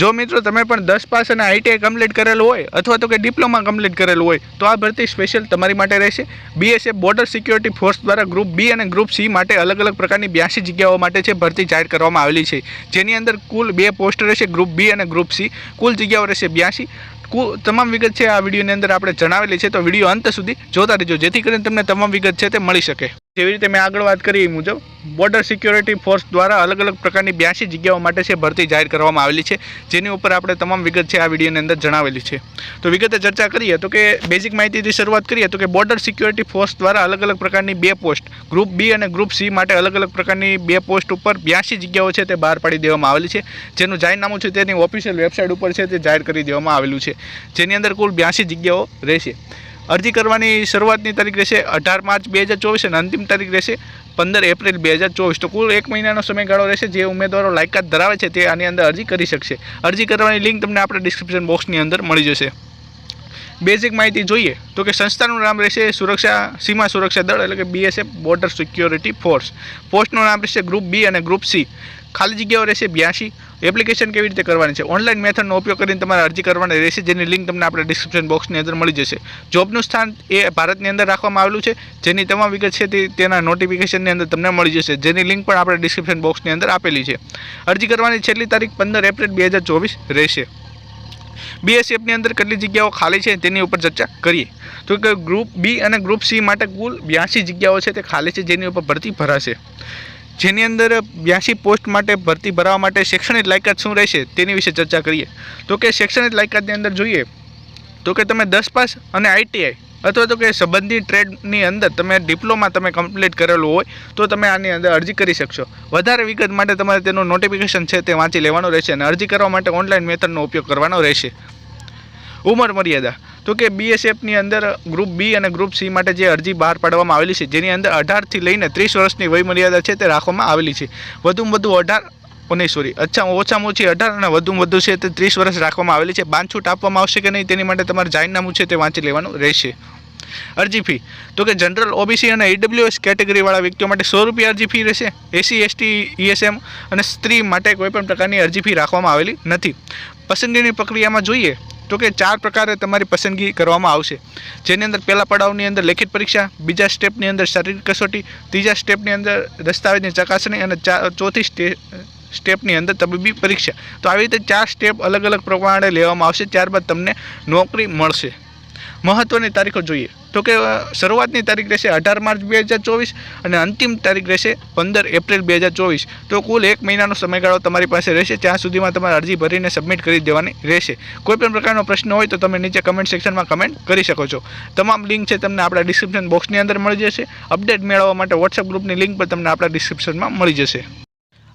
જો મિત્રો તમે પણ દસ પાસ અને આઈટીઆઈ કમ્પ્લીટ કરેલું હોય અથવા તો કે ડિપ્લોમા કમ્પ્લીટ કરેલું હોય, તો આ ભરતી સ્પેશિયલ તમારી માટે રહેશે. બીએસએફ બોર્ડર સિક્યોરિટી ફોર્સ દ્વારા ગ્રુપ બી અને ગ્રુપ સી માટે અલગ અલગ પ્રકારની બ્યાસી જગ્યાઓ માટે છે ભરતી જાહેર કરવામાં આવેલી છે. જેની અંદર કુલ બે પોસ્ટ રહેશે ગ્રુપ બી અને ગ્રુપ સી કુલ જગ્યાઓ રહેશે બ્યાસી. કુ તમામ વિગત છે આ વિડીયોની અંદર આપણે જણાવેલી છે, તો વીડિયો અંત સુધી જોતા રહેજો, જેથી કરીને તમને તમામ વિગત છે તે મળી શકે. જેવી રીતે મેં આગળ વાત કરી એ મુજબ બોર્ડર સિક્યોરિટી ફોર્સ દ્વારા અલગ અલગ પ્રકારની બ્યાસી જગ્યાઓ માટે છે ભરતી જાહેર કરવામાં આવેલી છે. જેની ઉપર આપણે તમામ વિગત છે આ વિડીયોની અંદર જણાવેલી છે. તો વિગતે ચર્ચા કરીએ તો કે બેઝિક માહિતીથી શરૂઆત કરીએ તો કે બોર્ડર સિક્યોરિટી ફોર્સ દ્વારા અલગ અલગ પ્રકારની બે પોસ્ટ ગ્રુપ બી અને ગ્રુપ સી માટે અલગ અલગ પ્રકારની બે પોસ્ટ ઉપર બ્યાસી જગ્યાઓ છે તે બહાર પાડી દેવામાં આવેલી છે. જેનું જાહેરનામું છે તેની ઓફિશિયલ વેબસાઇટ ઉપર છે તે જાહેર કરી દેવામાં આવેલું છે. જેની અંદર કુલ બ્યાસી જગ્યાઓ રહેશે. અરજી કરવાની શરૂઆતની તારીખ રહેશે અઢાર માર્ચ બે હજાર ચોવીસ અને અંતિમ તારીખ રહેશે પંદર એપ્રિલ બે હજાર ચોવીસ. તો કુલ એક મહિનાનો સમયગાળો રહેશે જે ઉમેદવારો લાયકાત ધરાવે છે તે આની અંદર અરજી કરી શકશે. અરજી કરવાની લિંક તમને આપણે ડિસ્ક્રિપ્શન બોક્સની અંદર મળી જશે. બેઝિક માહિતી જોઈએ તો કે સંસ્થાનું નામ રહેશે સુરક્ષા, સીમા સુરક્ષા દળ એટલે કે બીએસએફ બોર્ડર સિક્યોરિટી ફોર્સ પોસ્ટનું નામ રહેશે ગ્રુપ બી અને ગ્રુપ સી ખાલી જગ્યાઓ રહેશે બ્યાસી એપ્લિકેશન કેવી રીતે કરવાની છે? ઓનલાઈન મેથડનો ઉપયોગ કરીને તમારે અરજી કરવાની રહેશે, જેની લિંક તમને આપણે ડિસ્ક્રિપ્શન બોક્સની અંદર મળી જશે. જોબનું સ્થાન એ ભારતની અંદર રાખવામાં આવેલું છે. જેની તમામ વિગત છે તે તેના નોટિફિકેશનની અંદર તમને મળી જશે. જેની લિંક પણ આપણે ડિસ્ક્રિપ્શન બોક્સની અંદર આપેલી છે. અરજી કરવાની છેલ્લી તારીખ પંદર એપ્રિલ બે હજાર ચોવીસ રહેશે. બીએસએફની અંદર કેટલી જગ્યાઓ ખાલી છે તેની ઉપર ચર્ચા કરીએ. તો કે ગ્રુપ બી અને ગ્રુપ સી માટે કુલ બ્યાસી જગ્યાઓ છે તે ખાલી છે જેની ઉપર ભરતી ભરાશે. જેની અંદર બ્યાસી પોસ્ટ માટે ભરતી ભરવા માટે શૈક્ષણિક લાયકાત શું રહેશે તેની વિશે ચર્ચા કરીએ. તો કે શૈક્ષણિક લાયકાતની અંદર જોઈએ, તો કે તમે દસ પાસ અને આઈટીઆઈ અથવા તો કે સંબંધિત ટ્રેડની અંદર તમે ડિપ્લોમા તમે કમ્પ્લીટ કરેલું હોય, તો તમે આની અંદર અરજી કરી શકશો. વધારે વિગત માટે તમારે તેનું નોટિફિકેશન છે તે વાંચી લેવાનું રહેશે અને અરજી કરવા માટે ઓનલાઈન મેથડનો ઉપયોગ કરવાનો રહેશે. ઉંમર મર્યાદા. તો કે બીએસએફની અંદર ગ્રુપ બી અને ગ્રુપ સી માટે જે અરજી બહાર પાડવામાં આવેલી છે, જેની અંદર અઢારથી લઈને ત્રીસ વર્ષની વયમર્યાદા છે તે રાખવામાં આવેલી છે. વધુમાં વધુ અઢાર, ઓ નહીં સોરી અચ્છા, ઓછામાં ઓછી અઢાર અને વધુમાં વધુ છે તે ત્રીસ વર્ષ રાખવામાં આવેલી છે. બાંધછૂટ આપવામાં આવશે કે નહીં તેની માટે તમારે જાહેરનામું છે તે વાંચી લેવાનું રહેશે. અરજી ફી, તો કે જનરલ ઓબીસી અને ઈડબ્લ્યુએસ કેટેગરીવાળા વ્યક્તિઓ માટે સો રૂપિયા અરજી ફી રહેશે. એસી એસટી ઈએસએમ અને સ્ત્રી માટે કોઈપણ પ્રકારની અરજી ફી રાખવામાં આવેલી નથી. પસંદગીની પ્રક્રિયામાં જોઈએ તો કે ચાર પ્રકારે તમારી પસંદગી કરવામાં આવશે. જેની અંદર પહેલા પડાવની અંદર લેખિત પરીક્ષા, બીજા સ્ટેપની અંદર શારીરિક કસોટી, ત્રીજા સ્ટેપની અંદર દસ્તાવેજની ચકાસણી અને ચોથી સ્ટે, સ્ટેપની અંદર તબીબી પરીક્ષા. તો આવી રીતે ચાર સ્ટેપ અલગ અલગ પ્રમાણે લેવામાં આવશે. ત્યારબાદ તમને નોકરી મળશે. મહત્ત્વની તારીખો જોઈએ. તો કે શરૂઆતની તારીખ રહેશે અઢાર માર્ચ બે હજાર ચોવીસ અને અંતિમ તારીખ રહેશે પંદર એપ્રિલ બે હજાર ચોવીસ. તો કુલ એક મહિનાનો સમયગાળો તમારી પાસે રહેશે, ત્યાં સુધીમાં તમારે અરજી ભરીને સબમિટ કરી દેવાની રહેશે. કોઈપણ પ્રકારનો પ્રશ્ન હોય તો તમે નીચે કમેન્ટ સેક્શનમાં કમેન્ટ કરી શકો છો. તમામ લિંક છે તમને આપણા ડિસ્ક્રિપ્શન બોક્સની અંદર મળી જશે. અપડેટ મેળવવા માટે વોટ્સઅપ ગ્રુપની લિંક પણ તમને આપણા ડિસ્ક્રિપ્શનમાં મળી જશે.